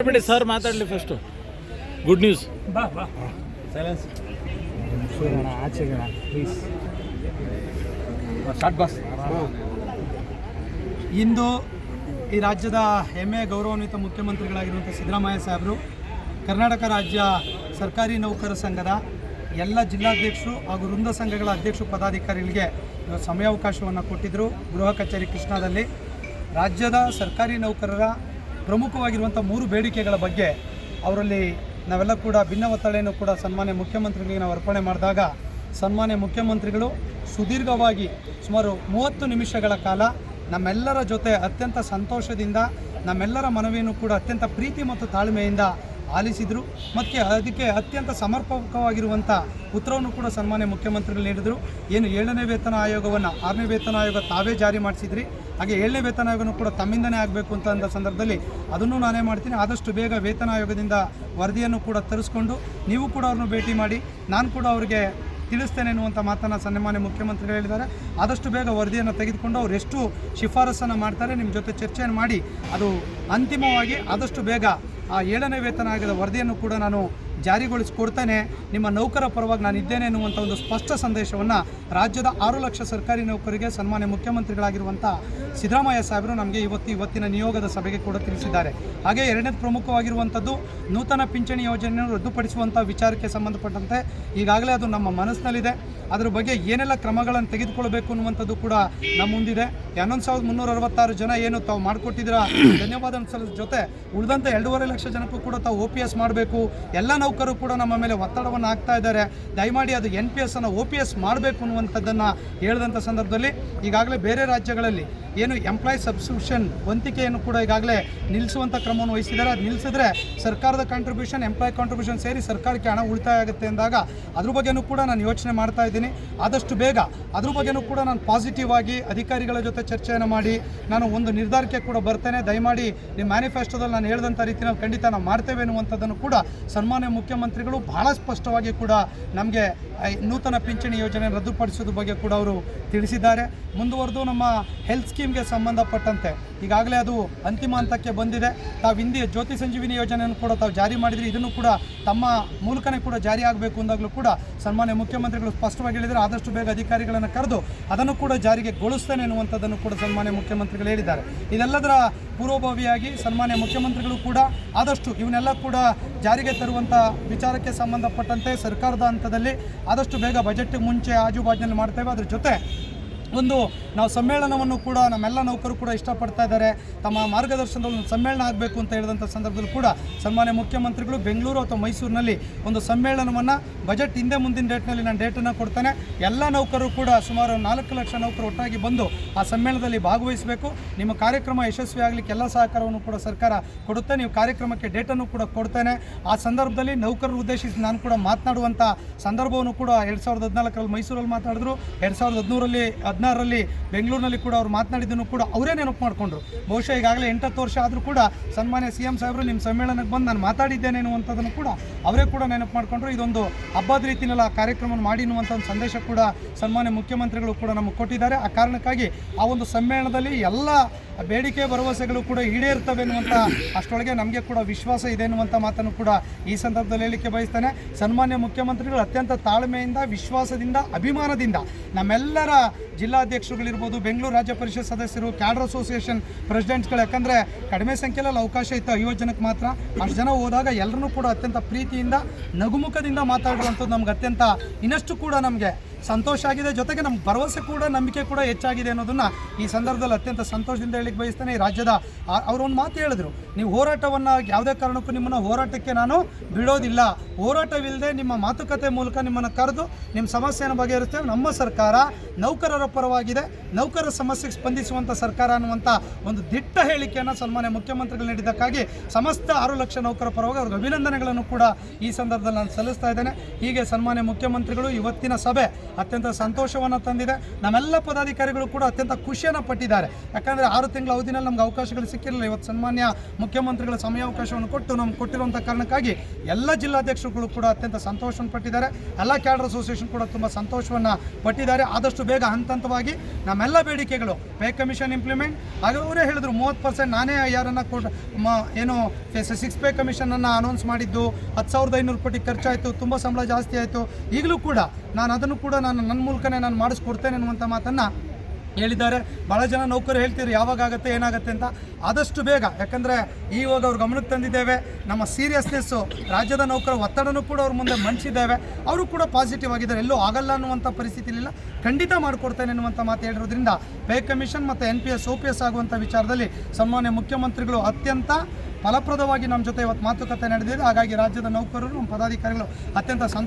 ಬಿಡಿ ಸರ್ ಮಾತಾಡಲಿ first good news ಇಂದು ಈ ರಾಜ್ಯದ ಹೆಮ್ಮೆಯ ಗೌರವಾನ್ವಿತ ಮುಖ್ಯಮಂತ್ರಿಗಳಾಗಿರುವಂಥ ಸಿದ್ದರಾಮಯ್ಯ ಸಾಹೇಬರು ಕರ್ನಾಟಕ ರಾಜ್ಯ ಸರ್ಕಾರಿ ನೌಕರ ಸಂಘದ ಎಲ್ಲ ಜಿಲ್ಲಾಧ್ಯಕ್ಷರು ಹಾಗೂ ವೃಂದ ಸಂಘಗಳ ಅಧ್ಯಕ್ಷರು ಪದಾಧಿಕಾರಿಗಳಿಗೆ ಸಮಯಾವಕಾಶವನ್ನು ಕೊಟ್ಟಿದ್ದರು ಗೃಹ ಕಚೇರಿ ಕೃಷ್ಣಾದಲ್ಲಿ. ರಾಜ್ಯದ ಸರ್ಕಾರಿ ನೌಕರರ ಪ್ರಮುಖವಾಗಿರುವಂಥ ಮೂರು ಬೇಡಿಕೆಗಳ ಬಗ್ಗೆ ಅವರಲ್ಲಿ ನಾವೆಲ್ಲ ಕೂಡ ಭಿನ್ನ ಒತ್ತಳೆಯನ್ನು ಕೂಡ ಸನ್ಮಾನ್ಯ ಮುಖ್ಯಮಂತ್ರಿಗಳಿಗೆ ನಾವು ಅರ್ಪಣೆ ಮಾಡಿದಾಗ ಸನ್ಮಾನ್ಯ ಮುಖ್ಯಮಂತ್ರಿಗಳು ಸುದೀರ್ಘವಾಗಿ ಸುಮಾರು ಮೂವತ್ತು ನಿಮಿಷಗಳ ಕಾಲ ನಮ್ಮೆಲ್ಲರ ಜೊತೆ ಅತ್ಯಂತ ಸಂತೋಷದಿಂದ ನಮ್ಮೆಲ್ಲರ ಮನವಿಯನ್ನು ಕೂಡ ಅತ್ಯಂತ ಪ್ರೀತಿ ಮತ್ತು ತಾಳ್ಮೆಯಿಂದ ಆಲಿಸಿದರು. ಮತ್ತು ಅದಕ್ಕೆ ಅತ್ಯಂತ ಸಮರ್ಪಕವಾಗಿರುವಂಥ ಉತ್ತರವನ್ನು ಕೂಡ ಸನ್ಮಾನ್ಯ ಮುಖ್ಯಮಂತ್ರಿಗಳು ನೀಡಿದರು. ಏನು ಏಳನೇ ವೇತನ ಆಯೋಗವನ್ನು ಆರನೇ ವೇತನ ಆಯೋಗ ತಾವೇ ಜಾರಿ ಮಾಡಿಸಿದ್ರಿ. ಹಾಗೆ ಏಳನೇ ವೇತನ ಆಯೋಗನೂ ಕೂಡ ತಮ್ಮಿಂದನೇ ಆಗಬೇಕು ಅಂತ ಅಂದ ಸಂದರ್ಭದಲ್ಲಿ ಅದನ್ನು ನಾನೇ ಮಾಡ್ತೀನಿ. ಆದಷ್ಟು ಬೇಗ ವೇತನ ಆಯೋಗದಿಂದ ವರದಿಯನ್ನು ಕೂಡ ತರಿಸ್ಕೊಂಡು ನೀವು ಕೂಡ ಅವ್ರನ್ನ ಭೇಟಿ ಮಾಡಿ, ನಾನು ಕೂಡ ಅವರಿಗೆ ತಿಳಿಸ್ತೇನೆ ಎನ್ನುವಂಥ ಮಾತನ್ನು ಸನ್ಮಾನ್ಯ ಮುಖ್ಯಮಂತ್ರಿಗಳು ಹೇಳಿದ್ದಾರೆ. ಆದಷ್ಟು ಬೇಗ ವರದಿಯನ್ನು ತೆಗೆದುಕೊಂಡು ಅವರು ಎಷ್ಟು ಶಿಫಾರಸನ್ನು ಮಾಡ್ತಾರೆ ನಿಮ್ಮ ಜೊತೆ ಚರ್ಚೆಯನ್ನು ಮಾಡಿ, ಅದು ಅಂತಿಮವಾಗಿ ಆದಷ್ಟು ಬೇಗ ಆ ಏಳನೇ ವೇತನ ಆಯೋಗದ ವರದಿಯನ್ನು ಕೂಡ ನಾನು ಜಾರಿಗೊಳಿಸಿಕೊಡ್ತೇನೆ. ನಿಮ್ಮ ನೌಕರ ಪರವಾಗಿ ನಾನು ಇದ್ದೇನೆ ಎನ್ನುವಂಥ ಒಂದು ಸ್ಪಷ್ಟ ಸಂದೇಶವನ್ನು ರಾಜ್ಯದ ಆರು ಲಕ್ಷ ಸರ್ಕಾರಿ ನೌಕರಿಗೆ ಸನ್ಮಾನ್ಯ ಮುಖ್ಯಮಂತ್ರಿಗಳಾಗಿರುವಂಥ ಸಿದ್ದರಾಮಯ್ಯ ಸಾಹೇಬರು ನಮಗೆ ಇವತ್ತು ಇವತ್ತಿನ ನಿಯೋಗದ ಸಭೆಗೆ ಕೂಡ ತಿಳಿಸಿದ್ದಾರೆ. ಹಾಗೆ ಎರಡನೇ ಪ್ರಮುಖವಾಗಿರುವಂಥದ್ದು ನೂತನ ಪಿಂಚಣಿ ಯೋಜನೆಯನ್ನು ರದ್ದುಪಡಿಸುವಂಥ ವಿಚಾರಕ್ಕೆ ಸಂಬಂಧಪಟ್ಟಂತೆ ಈಗಾಗಲೇ ಅದು ನಮ್ಮ ಮನಸ್ಸಿನಲ್ಲಿದೆ. ಅದರ ಬಗ್ಗೆ ಏನೆಲ್ಲ ಕ್ರಮಗಳನ್ನು ತೆಗೆದುಕೊಳ್ಬೇಕು ಅನ್ನುವಂಥದ್ದು ಕೂಡ ನಮ್ಮ ಮುಂದಿದೆ. ಹನ್ನೊಂದು ಸಾವಿರದ ಮುನ್ನೂರ ಅರವತ್ತಾರು ಜನ ಏನು ತಾವು ಮಾಡಿಕೊಟ್ಟಿದ್ದೀರಾ? ಧನ್ಯವಾದ ಜೊತೆ ಉಳಿದಂಥ ಎರಡೂವರೆ ಲಕ್ಷ ಜನಕ್ಕೂ ಕೂಡ ತಾವು ಒ ಪಿ ಎಸ್ ಮಾಡಬೇಕು. ಎಲ್ಲ ನೌಕರು ಕೂಡ ನಮ್ಮ ಮೇಲೆ ಒತ್ತಡವನ್ನು ಹಾಕ್ತಾ ಇದ್ದಾರೆ. ದಯಮಾಡಿ ಅದು ಎನ್ ಪಿ ಎಸ್ ಅನ್ನು ಒ ಪಿ ಎಸ್ ಮಾಡಬೇಕು ಅನ್ನುವಂಥದ್ದನ್ನು ಹೇಳಿದಂಥ ಸಂದರ್ಭದಲ್ಲಿ ಈಗಾಗಲೇ ಬೇರೆ ರಾಜ್ಯಗಳಲ್ಲಿ ಏನು ಎಂಪ್ಲಾಯ್ ಸಬ್ಸ್ಕ್ರಿಪ್ಷನ್ ವಂತಿಕೆಯನ್ನು ಕೂಡ ಈಗಾಗಲೇ ನಿಲ್ಲಿಸುವಂಥ ಕ್ರಮವನ್ನು ವಹಿಸಿದ್ದಾರೆ. ಅದು ನಿಲ್ಲಿಸಿದ್ರೆ ಸರ್ಕಾರದ ಕಾಂಟ್ರಿಬ್ಯೂಷನ್ ಎಂಪ್ಲಾಯ್ ಕಾಂಟ್ರಿಬ್ಯೂಷನ್ ಸೇರಿ ಸರ್ಕಾರಕ್ಕೆ ಹಣ ಉಳಿತಾಯ ಆಗುತ್ತೆ ಅಂದಾಗ ಅದ್ರ ಬಗ್ಗೆನೂ ಕೂಡ ನಾನು ಯೋಚನೆ ಮಾಡ್ತಾ ಇದ್ದೀನಿ. ಆದಷ್ಟು ಬೇಗ ಅದ್ರ ಬಗ್ಗೆನೂ ಕೂಡ ನಾನು ಪಾಸಿಟಿವ್ ಆಗಿ ಅಧಿಕಾರಿಗಳ ಜೊತೆ ಚರ್ಚೆಯನ್ನು ಮಾಡಿ, ನಾನು ಒಂದು ನಿರ್ಧಾರಕ್ಕೆ ಕೂಡ ಬರ್ತೇನೆ. ದಯಮಾಡಿ ನಿಮ್ಮ ಮ್ಯಾನಿಫೆಸ್ಟೋದಲ್ಲಿ ನಾನು ಹೇಳಿದಂಥ ರೀತಿ ನಾವು ಖಂಡಿತ ನಾವು ಮಾಡ್ತೇವೆ ಅನ್ನುವಂಥದ್ದನ್ನು ಕೂಡ ಸನ್ಮಾನ್ಯ ಮುಖ್ಯಮಂತ್ರಿಗಳು ಬಹಳ ಸ್ಪಷ್ಟವಾಗಿ ಕೂಡ ನಮಗೆ ನೂತನ ಪಿಂಚಣಿ ಯೋಜನೆ ರದ್ದುಪಡಿಸೋದ್ರ ಬಗ್ಗೆ ಕೂಡ ಅವರು ತಿಳಿಸಿದ್ದಾರೆ. ಮುಂದುವರೆದು ನಮ್ಮ ಹೆಲ್ತ್ ಸ್ಕೀಮ್ಗೆ ಸಂಬಂಧಪಟ್ಟಂತೆ. ಈಗಾಗಲೇ ಅದು ಅಂತಿಮ ಹಂತಕ್ಕೆ ಬಂದಿದೆ. ತಾವು ಹಿಂದೆ ಜ್ಯೋತಿ ಸಂಜೀವಿನಿ ಯೋಜನೆಯನ್ನು ಕೂಡ ತಾವು ಜಾರಿ ಮಾಡಿದರೆ. ಇದನ್ನು ಕೂಡ ತಮ್ಮ ಮೂಲಕನೇ ಕೂಡ ಜಾರಿ ಆಗಬೇಕು ಅಂದಾಗಲೂ ಕೂಡ ಸನ್ಮಾನ್ಯ ಮುಖ್ಯಮಂತ್ರಿಗಳು ಸ್ಪಷ್ಟವಾಗಿ ಹೇಳಿದರೆ ಆದಷ್ಟು ಬೇಗ ಅಧಿಕಾರಿಗಳನ್ನು ಕರೆದು ಅದನ್ನು ಕೂಡ ಜಾರಿಗೆ ಗೊಳಿಸ್ತೇನೆ ಎನ್ನುವಂಥದ್ದನ್ನು ಕೂಡ ಸನ್ಮಾನ್ಯ ಮುಖ್ಯಮಂತ್ರಿಗಳು ಹೇಳಿದ್ದಾರೆ. ಇದೆಲ್ಲದರ ಪೂರ್ವಭಾವಿಯಾಗಿ ಸನ್ಮಾನ್ಯ ಮುಖ್ಯಮಂತ್ರಿಗಳು ಕೂಡ ಆದಷ್ಟು ಇವನ್ನೆಲ್ಲ ಕೂಡ ಜಾರಿಗೆ ತರುವಂಥ ವಿಚಾರಕ್ಕೆ ಸಂಬಂಧಪಟ್ಟಂತೆ ಸರ್ಕಾರದ ಹಂತದಲ್ಲಿ ಆದಷ್ಟು ಬೇಗ ಬಜೆಟ್ ಮುಂಚೆ ಆಜುಬಾಜಿನಲ್ಲಿ ಮಾಡ್ತೇವೆ. ಅದ್ರ ಜೊತೆ ಒಂದು ನಾವು ಸಮ್ಮೇಳನವನ್ನು ಕೂಡ ನಮ್ಮೆಲ್ಲ ನೌಕರು ಕೂಡ ಇಷ್ಟಪಡ್ತಾ ಇದ್ದಾರೆ. ತಮ್ಮ ಮಾರ್ಗದರ್ಶನದಲ್ಲಿ ಒಂದು ಸಮ್ಮೇಳನ ಆಗಬೇಕು ಅಂತ ಹೇಳಿದಂಥ ಸಂದರ್ಭದಲ್ಲಿ ಕೂಡ ಸನ್ಮಾನ್ಯ ಮುಖ್ಯಮಂತ್ರಿಗಳು ಬೆಂಗಳೂರು ಅಥವಾ ಮೈಸೂರಿನಲ್ಲಿ ಒಂದು ಸಮ್ಮೇಳನವನ್ನು ಬಜೆಟ್ ಹಿಂದೆ ಮುಂದಿನ ಡೇಟ್ನಲ್ಲಿ ನಾನು ಡೇಟನ್ನು ಕೊಡ್ತೇನೆ. ಎಲ್ಲ ನೌಕರರು ಕೂಡ ಸುಮಾರು ನಾಲ್ಕು ಲಕ್ಷ ನೌಕರು ಒಟ್ಟಾಗಿ ಬಂದು ಆ ಸಮ್ಮೇಳನದಲ್ಲಿ ಭಾಗವಹಿಸಬೇಕು. ನಿಮ್ಮ ಕಾರ್ಯಕ್ರಮ ಯಶಸ್ವಿ ಆಗಲಿಕ್ಕೆ ಎಲ್ಲ ಸಹಕಾರವನ್ನು ಕೂಡ ಸರ್ಕಾರ ಕೊಡುತ್ತೆ. ನೀವು ಕಾರ್ಯಕ್ರಮಕ್ಕೆ ಡೇಟನ್ನು ಕೂಡ ಕೊಡ್ತೇನೆ. ಆ ಸಂದರ್ಭದಲ್ಲಿ ನೌಕರರು ಉದ್ದೇಶಿಸಿ ನಾನು ಕೂಡ ಮಾತನಾಡುವಂಥ ಸಂದರ್ಭವನ್ನು ಕೂಡ ಎರಡು ಸಾವಿರದ ಹದಿನಾಲ್ಕರಲ್ಲಿ ಮೈಸೂರಲ್ಲಿ ಮಾತಾಡಿದ್ರು. ಎರಡು ಸಾವಿರದ ಹದಿಮೂರರಲ್ಲಿ ಹದಿನಾರರಲ್ಲಿ ಬೆಂಗಳೂರಿನಲ್ಲಿ ಕೂಡ ಅವರು ಮಾತನಾಡಿದ್ದನ್ನು ಕೂಡ ಅವರೇ ನೆನಪು ಮಾಡಿಕೊಂಡ್ರು. ಬಹುಶಃ ಈಗಾಗಲೇ ಎಂಟತ್ತು ವರ್ಷ ಆದರೂ ಕೂಡ ಸನ್ಮಾನ್ಯ ಸಿ ಎಂ ಸಾಹೇಬರು ನಿಮ್ಮ ಸಮ್ಮೇಳನಕ್ಕೆ ಬಂದು ನಾನು ಮಾತಾಡಿದ್ದೇನೆ ಅನ್ನುವಂಥದ್ದನ್ನು ಕೂಡ ಅವರೇ ಕೂಡ ನೆನಪು ಮಾಡಿಕೊಂಡ್ರು. ಇದೊಂದು ಹಬ್ಬದ ರೀತಿಯಲ್ಲಿ ಆ ಕಾರ್ಯಕ್ರಮವನ್ನು ಮಾಡಿ ಅನ್ನುವಂಥ ಒಂದು ಸಂದೇಶ ಕೂಡ ಸನ್ಮಾನ್ಯ ಮುಖ್ಯಮಂತ್ರಿಗಳು ಕೂಡ ನಮಗೆ ಕೊಟ್ಟಿದ್ದಾರೆ. ಆ ಕಾರಣಕ್ಕಾಗಿ ಆ ಒಂದು ಸಮ್ಮೇಳನದಲ್ಲಿ ಎಲ್ಲ ಬೇಡಿಕೆ ಭರವಸೆಗಳು ಕೂಡ ಈಡೇರ್ತವೆ ಅನ್ನುವಂಥ ಅಷ್ಟರೊಳಗೆ ನಮಗೆ ಕೂಡ ವಿಶ್ವಾಸ ಇದೆ ಅನ್ನುವಂಥ ಮಾತನ್ನು ಕೂಡ ಈ ಸಂದರ್ಭದಲ್ಲಿ ಹೇಳಲಿಕ್ಕೆ ಬಯಸ್ತೇನೆ. ಸನ್ಮಾನ್ಯ ಮುಖ್ಯಮಂತ್ರಿಗಳು ಅತ್ಯಂತ ತಾಳ್ಮೆಯಿಂದ, ವಿಶ್ವಾಸದಿಂದ, ಅಭಿಮಾನದಿಂದ ನಮ್ಮೆಲ್ಲರ ಜಿಲ್ಲಾಧ್ಯಕ್ಷರುಗಳಿರ್ಬೋದು, ಬೆಂಗಳೂರು ರಾಜ್ಯ ಪರಿಷತ್ ಸದಸ್ಯರು, ಕ್ಯಾಡರ್ ಅಸೋಸಿಯೇಷನ್ ಪ್ರೆಸಿಡೆಂಟ್ಸ್ಗಳು. ಯಾಕಂದರೆ ಕಡಿಮೆ ಸಂಖ್ಯೆಯಲ್ಲಿ ಅವಕಾಶ ಇತ್ತು ಐವತ್ತು ಮಾತ್ರ. ಅಷ್ಟು ಜನ ಹೋದಾಗ ಎಲ್ಲರನ್ನೂ ಕೂಡ ಅತ್ಯಂತ ಪ್ರೀತಿಯಿಂದ, ನಗುಮುಖದಿಂದ ಮಾತಾಡುವಂಥದ್ದು ನಮ್ಗೆ ಅತ್ಯಂತ ಇನ್ನಷ್ಟು ಕೂಡ ನಮಗೆ ಸಂತೋಷ ಆಗಿದೆ. ಜೊತೆಗೆ ನಮ್ಮ ಭರವಸೆ ಕೂಡ, ನಂಬಿಕೆ ಕೂಡ ಹೆಚ್ಚಾಗಿದೆ ಅನ್ನೋದನ್ನು ಈ ಸಂದರ್ಭದಲ್ಲಿ ಅತ್ಯಂತ ಸಂತೋಷದಿಂದ ಹೇಳಿಕ್ಕೆ ಬಯಸ್ತೇನೆ ಈ ರಾಜ್ಯದ ಅವರು ಒಂದು ಮಾತು ಹೇಳಿದ್ರು. ನೀವು ಹೋರಾಟವನ್ನು ಯಾವುದೇ ಕಾರಣಕ್ಕೂ ನಿಮ್ಮನ್ನು ಹೋರಾಟಕ್ಕೆ ನಾನು ಬಿಡೋದಿಲ್ಲ. ಹೋರಾಟವಿಲ್ಲದೆ ನಿಮ್ಮ ಮಾತುಕತೆ ಮೂಲಕ ನಿಮ್ಮನ್ನು ಕರೆದು ನಿಮ್ಮ ಸಮಸ್ಯೆಯನ್ನು ಬಗೆಹರಿಸ್ತೇವೆ. ನಮ್ಮ ಸರ್ಕಾರ ನೌಕರರ ಪರವಾಗಿದೆ. ನೌಕರರ ಸಮಸ್ಯೆಗೆ ಸ್ಪಂದಿಸುವಂಥ ಸರ್ಕಾರ ಅನ್ನುವಂಥ ಒಂದು ದಿಟ್ಟ ಹೇಳಿಕೆಯನ್ನು ಸನ್ಮಾನ್ಯ ಮುಖ್ಯಮಂತ್ರಿಗಳು ನೀಡಿದ್ದಕ್ಕಾಗಿ ಸಮಸ್ತ ಆರು ಲಕ್ಷ ನೌಕರ ಪರವಾಗಿ ಅವ್ರಿಗೆ ಅಭಿನಂದನೆಗಳನ್ನು ಕೂಡ ಈ ಸಂದರ್ಭದಲ್ಲಿ ನಾನು ಸಲ್ಲಿಸ್ತಾ ಇದ್ದೇನೆ. ಹೀಗೆ ಸನ್ಮಾನ್ಯ ಮುಖ್ಯಮಂತ್ರಿಗಳು, ಇವತ್ತಿನ ಸಭೆ ಅತ್ಯಂತ ಸಂತೋಷವನ್ನು ತಂದಿದೆ. ನಮ್ಮೆಲ್ಲ ಪದಾಧಿಕಾರಿಗಳು ಕೂಡ ಅತ್ಯಂತ ಖುಷಿಯನ್ನು ಪಟ್ಟಿದ್ದಾರೆ. ಯಾಕಂದರೆ ಆರು ತಿಂಗಳ ಅವಧಿನಲ್ಲಿ ನಮ್ಗೆ ಅವಕಾಶಗಳು ಸಿಕ್ಕಿರಲಿಲ್ಲ. ಇವತ್ತು ಸನ್ಮಾನ್ಯ ಮುಖ್ಯಮಂತ್ರಿಗಳ ಸಮಯಾವಕಾಶವನ್ನು ಕೊಟ್ಟು ನಮ್ಗೆ ಕೊಟ್ಟಿರುವಂಥ ಕಾರಣಕ್ಕಾಗಿ ಎಲ್ಲ ಜಿಲ್ಲಾಧ್ಯಕ್ಷರುಗಳು ಕೂಡ ಅತ್ಯಂತ ಸಂತೋಷವನ್ನು ಪಟ್ಟಿದ್ದಾರೆ. ಎಲ್ಲ ಕ್ಯಾಡರ್ ಅಸೋಸಿಯೇಷನ್ ಕೂಡ ತುಂಬ ಸಂತೋಷವನ್ನು ಪಟ್ಟಿದ್ದಾರೆ. ಆದಷ್ಟು ಬೇಗ ಹಂತ ಹಂತವಾಗಿ ನಮ್ಮೆಲ್ಲ ಬೇಡಿಕೆಗಳು ಪೇ ಕಮಿಷನ್ ಇಂಪ್ಲಿಮೆಂಟ್. ಹಾಗೆ ಅವರೇ ಹೇಳಿದ್ರು, ಮೂವತ್ತು ಪರ್ಸೆಂಟ್ ನಾನೇ ಯಾರನ್ನು ಕೊಟ್ಟು ಮ, ಏನು ಸಿಕ್ಸ್ ಪೇ ಕಮಿಷನನ್ನು ಅನೌನ್ಸ್ ಮಾಡಿದ್ದು, ಹತ್ತು ಸಾವಿರದ ಐನೂರು ಕೋಟಿ ಖರ್ಚಾಯಿತು, ತುಂಬ ಸಂಬಳ ಜಾಸ್ತಿ ಆಯಿತು. ಈಗಲೂ ಕೂಡ ನಾನು ಅದನ್ನು ಕೂಡ ನಾನು ನನ್ನ ಮೂಲಕನೇ ನಾನು ಮಾಡಿಸ್ಕೊಡ್ತೇನೆ ಅನ್ನುವಂಥ ಮಾತನ್ನು ಹೇಳಿದ್ದಾರೆ. ಭಾಳ ಜನ ನೌಕರು ಹೇಳ್ತೀರಿ ಯಾವಾಗ ಆಗುತ್ತೆ ಏನಾಗುತ್ತೆ ಅಂತ. ಆದಷ್ಟು ಬೇಗ, ಯಾಕಂದರೆ ಈವಾಗ ಅವ್ರ ಗಮನಕ್ಕೆ ತಂದಿದ್ದೇವೆ. ನಮ್ಮ ಸೀರಿಯಸ್ನೆಸ್ಸು ರಾಜ್ಯದ ನೌಕರ ಒತ್ತಡನೂ ಕೂಡ ಅವ್ರ ಮುಂದೆ ಮಂಚಿದ್ದೇವೆ ಅವರು ಕೂಡ ಪಾಸಿಟಿವ್ ಆಗಿದ್ದಾರೆ. ಎಲ್ಲೂ ಆಗಲ್ಲ ಅನ್ನುವಂಥ ಪರಿಸ್ಥಿತಿಲಿಲ್ಲ. ಖಂಡಿತ ಮಾಡಿಕೊಡ್ತೇನೆ ಅನ್ನುವಂಥ ಮಾತು ಹೇಳಿರೋದ್ರಿಂದ ಪೇ ಕಮಿಷನ್ ಮತ್ತು N P S O P ಆಗುವಂಥ ವಿಚಾರದಲ್ಲಿ ಸನ್ಮಾನ್ಯ ಮುಖ್ಯಮಂತ್ರಿಗಳು ಅತ್ಯಂತ ಫಲಪ್ರದವಾಗಿ ನಮ್ಮ ಜೊತೆ ಇವತ್ತು ಮಾತುಕತೆ ನಡೆದಿದೆ. ಹಾಗಾಗಿ ರಾಜ್ಯದ ನೌಕರರು, ನಮ್ಮ ಪದಾಧಿಕಾರಿಗಳು ಅತ್ಯಂತ ಸಂತೋಷ